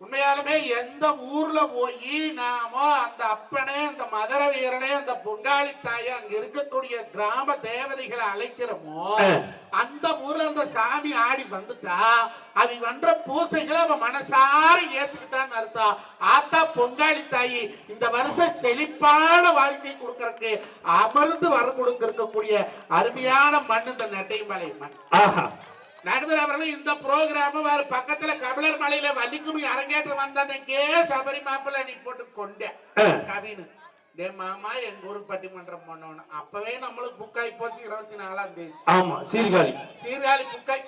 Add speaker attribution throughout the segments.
Speaker 1: உண்மையாலுமே எந்த ஊர்ல போய் நாமோ அந்த அப்பனே அந்த மதுர வீரனே அந்த பொங்காளி தாயை அங்க இருக்கக்கூடிய கிராம தேவதைகளை அழைக்கிறோமோ அந்த ஊர்ல அந்த சாமி ஆடி வந்துட்டா அவன் பண்ற பூசைகளை அவன் மனசார ஏத்துக்கிட்டான்னு அர்த்தம். ஆத்தா பொங்காளி தாயி இந்த வருஷம் செழிப்பான வாழ்க்கை கொடுக்கறதுக்கு அமர்ந்து வரம் கொடுக்கக்கூடிய அருமையான மண் இந்த நெட்டைமலை மண்.
Speaker 2: ஆஹா.
Speaker 1: நடுவர் அவர்கள் இந்த ப்ரோக்ராம் வேற பக்கத்துல கபிலர் மலையில வள்ளிக்குமி அரங்கேற்றம் வந்தன்னைக்கே சபரி மாப்பிள்ள நீ போட்டு கொண்டேன்.
Speaker 2: ஆ.
Speaker 1: கவினு டே மாமா எங்க ஊருக்கு பட்டிமன்றம் பண்ணோன்னு அப்பவே நம்மளுக்கு புக் ஆகி போச்சு இருபத்தி நாலாம் தேதி.
Speaker 2: ஆமா சீர்காழி.
Speaker 1: சீர்காழி புக்காய்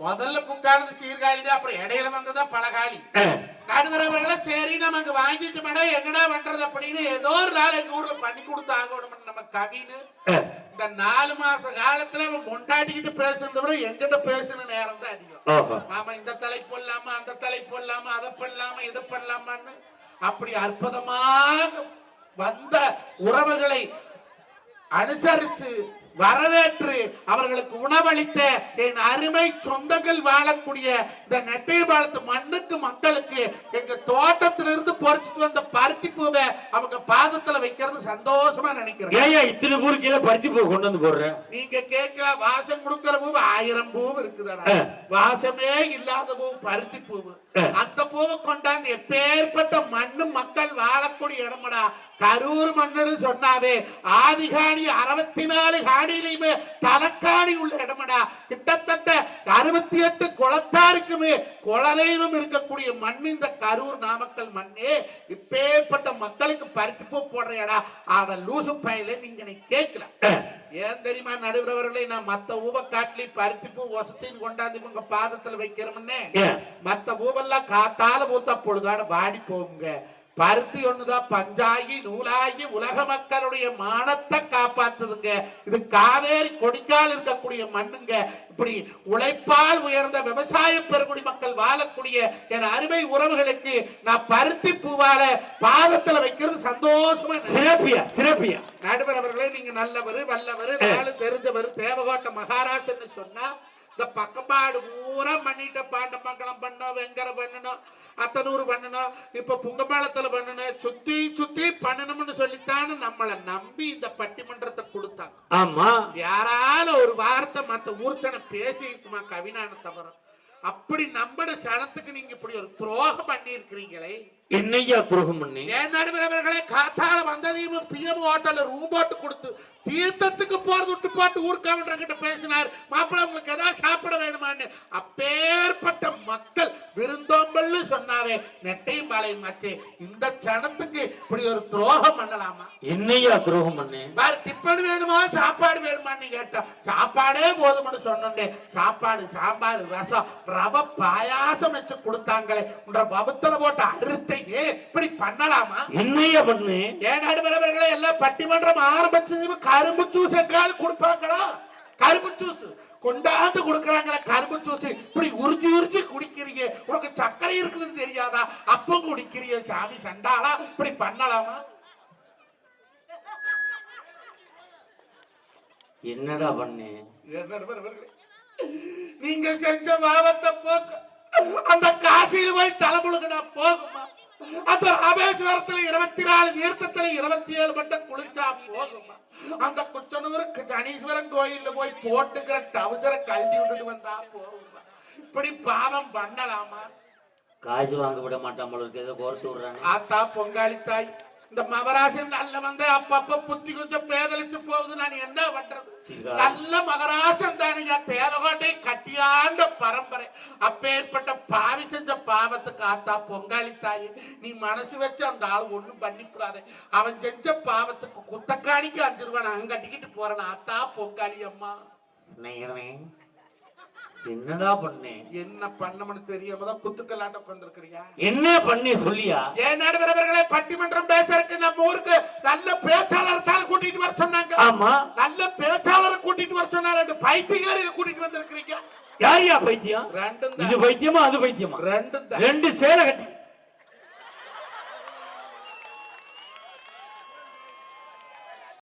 Speaker 1: முதல்ல புக்கானது சீர்காழி தான் அப்புறம் இடையில வந்ததா பலகாளி
Speaker 2: ஆ,
Speaker 1: நடுவர் அவர்களே சரி நம்ம அங்க வாங்கிட்டு மேடம் என்னடா பண்றது அப்படின்னு ஏதோ ஒரு நாள் எங்க ஊர்ல பண்ணி கொடுத்து ஆகணும் நம்ம கவின்னு. இந்த நாலு மாச காலத்துல அவன் கொண்டாடிக்கிட்டு பேசுறதை விட எங்கிட்ட பேசுன நேரம் தான் அதிகம். மாமா இந்த தலை போடலாமா அந்த தலை போடலாமா அதை பண்ணலாமா இதை பண்ணலாமான்னு அப்படி அற்புதமாக வந்த உறவுகளை அனுசரிச்சு வரவேற்று அவர்களுக்கு உணவளித்த என் அருமை சொந்தங்கள் வாழக்கூடிய இந்த நெட்டையபாலத்து மண்ணுக்கு மக்களுக்கு எங்க தோட்டத்திலிருந்து பொறிச்சிட்டு வந்த பருத்தி பூவை அவங்க பாதத்துல வைக்கிறது சந்தோஷமா நினைக்கிறேன்
Speaker 2: ஏயா இத்தனை பூ கீழே பருத்தி பூ கொண்டு வந்து போடுற
Speaker 1: நீங்க கேட்க வாசம் கொடுக்கிற பூ ஆயிரம் பூ இருக்குதாடா. வாசமே இல்லாத பூ பருத்தி பூவு. அந்த பூவை கொண்டாந்து எப்பேற்பட்ட மண்ணு மக்கள் வாழக்கூடிய இடமடா கரூர் மண்ணுன்னு சொன்னாவே ஆதிகாணி அறுபத்தி நாலு காணியிலையுமே தலக்காணி உள்ள இடமடா கிட்டத்தட்ட அறுபத்தி எட்டு குளத்தாருக்குமே குலதெய்வம் இருக்கக்கூடிய மண் இந்த கரூர் நாமக்கல் மண்ணே. இப்பேற்பட்ட மக்களுக்கு பருத்தி பூ போடுற இடம் அத லூசு பயில நீங்க கேட்கல. ஏன் தெரியுமா நடுவுறவர்களை நான் மத்த ஊவ காட்டிலி பருத்தி பூ வசத்தின்னு கொண்டாந்து உங்க பாதத்துல வைக்கிறோம்னே. மத்த பூவெல்லாம் காத்தால பூத்த பொழுதாட வாடி போகுங்க. பருத்தி ஒண்ணுதான் பஞ்சாகி நூலாகி உலக மக்களுடைய மானத்தை காப்பாத்துதுங்க இது காவேரி கொடிக்கால் இருக்கக்கூடிய மண்ணுங்க. இப்படி உழைப்பால் உயர்ந்த விவசாய பெருங்குடி மக்கள் வாழக்கூடிய என் அருமை உறவுகளுக்கு நான் பருத்தி பூவால பாதத்துல வைக்கிறது சந்தோஷமா.
Speaker 2: சிறப்பியா சிறப்பியா.
Speaker 1: நடுவர் அவர்களே நீங்க நல்லவர் வல்லவர் நாலு தெரிஞ்சவர் தேவகோட்டை மகாராஜன்னு சொன்னா இந்த பக்கம்பாடு பூரா பண்ணிட்ட பாண்டமங்கலம் பண்ணோம் வெங்கர பண்ணணும் அத்தனூர் பண்ணணும் இப்ப புங்கபாலத்துல பண்ணணும். சுத்தி சுத்தி பண்ணணும்னு சொல்லித்தானே நம்மளை நம்பி இந்த பட்டிமன்றத்தை கொடுத்தாங்க.
Speaker 2: ஆமா.
Speaker 1: யாரால ஒரு வார்த்தை மத்த ஊர்ச்சனை பேசியிருக்குமா கவினான தவிர அப்படி நம்பட சனத்துக்கு நீங்க இப்படி ஒரு துரோகம் பண்ணி இருக்கிறீங்களே
Speaker 2: என்னையா துரோகம் பண்ணி?
Speaker 1: ஏன் நடுவரவர்களே காத்தால வந்ததையும் பிஎம் ஹோட்டல்ல ரூம் போட்டு கொடுத்து தீர்த்தத்துக்கு போறது போட்டு கிட்ட பேசினார் மாப்பிள்ளை உங்களுக்கு ஏதாவது சாப்பிட வேணுமான்னு? அப்பேற்பட்ட மக்கள் விருந்தோம்பல்னு சொன்னாவே நெட்டையும் பாளையம் ஆச்சு. இந்த சனத்துக்கு இப்படி ஒரு துரோகம் பண்ணலாமா?
Speaker 2: என்னையா துரோகம் பண்ணி?
Speaker 1: வேற டிஃபன் வேணுமா சாப்பாடு வேணுமான்னு கேட்டோம் சாப்பாடே போதும்னு சொன்னோண்டே சாப்பாடு சாம்பார் ரசம் ரவ பாயாசம் வச்சு கொடுத்தாங்களே உன்ற பபத்துல போட்ட அறுத்தையே இப்படி பண்ணலாமா?
Speaker 2: என்னையா பண்ணு?
Speaker 1: ஏன் நடுவரவர்களே எல்லாம் பட்டிமன்றம் ஆரம்பிச்சது கரும்பு ஜூஸ் எங்காலும் கொடுப்பாங்களா கரும்பு ஜூஸ் கொண்டாந்து கொடுக்கறாங்களே கரும்பு ஜூஸ் இப்படி உறிஞ்சி உறிஞ்சி குடிக்கிறீங்க. உனக்கு சர்க்கரை இருக்குதுன்னு தெரியாதா? அப்ப குடிக்கிறீங்க சாமி சண்டாளா? இப்படி பண்ணலாமா?
Speaker 2: என்னடா பண்ணு?
Speaker 1: நீங்க செஞ்ச பாவத்தை போக்க. அந்த காசியில போய் தலைமுழுகினா போகுமா? அந்த ராமேஸ்வரத்துல இருபத்தி நாலு தீர்த்தத்துல இருபத்தி ஏழு மட்டும் குளிச்சா போகுமா அந்த குச்சனூருக்கு சனீஸ்வரன் கோயில்ல போய் போட்டுக்கிற டவுசரை கழட்டி விட்டுட்டு வந்தா போகுமா இப்படி பாவம் பண்ணலாமா?
Speaker 2: காசு வாங்க விட மாட்டான் போல இருக்கு. ஏதோ கோர்த்து விடுறாங்க
Speaker 1: ஆத்தா பொங்காளி தாய். இந்த மகராசன் நல்ல வந்து அப்பப்ப புத்தி கொஞ்சம் பேதலிச்சு போகுது நான் என்ன பண்றது. நல்ல மகராசன் தானுங்க தேவகோட்டை கட்டியாண்ட பரம்பரை. அப்பேற்பட்ட பாவி செஞ்ச பாவத்துக்கு ஆத்தா பொங்காளி தாய். நீ மனசு வச்சு அந்த ஆள் ஒண்ணும் பண்ணிக்கூடாது. அவன் செஞ்ச பாவத்துக்கு குத்தக்காணிக்கு அஞ்சு ரூபாய் நான் கட்டிக்கிட்டு போறேன் ஆத்தா பொங்காளி அம்மா.
Speaker 2: என்னடா பண்ணு?
Speaker 1: என்ன பண்ணணும்னு தெரியாம தான் குத்துக்கல்லாட்ட உட்காந்துருக்கிறியா
Speaker 2: என்ன பண்ணி சொல்லியா?
Speaker 1: ஏன் நடுவரவர்களே பட்டிமன்றம் பேசறதுக்கு நம்ம ஊருக்கு நல்ல பேச்சாளர் தான் கூட்டிட்டு வர சொன்னாங்க.
Speaker 2: ஆமா.
Speaker 1: நல்ல பேச்சாளரை கூட்டிட்டு வர சொன்னா ரெண்டு பைத்தியக்காரில கூட்டிட்டு வந்திருக்கிறீங்க.
Speaker 2: யாரியா பைத்தியம்?
Speaker 1: ரெண்டும்
Speaker 2: இது பைத்தியமா அது பைத்தியமா?
Speaker 1: ரெண்டும்
Speaker 2: ரெண்டு சேலை கட்டி.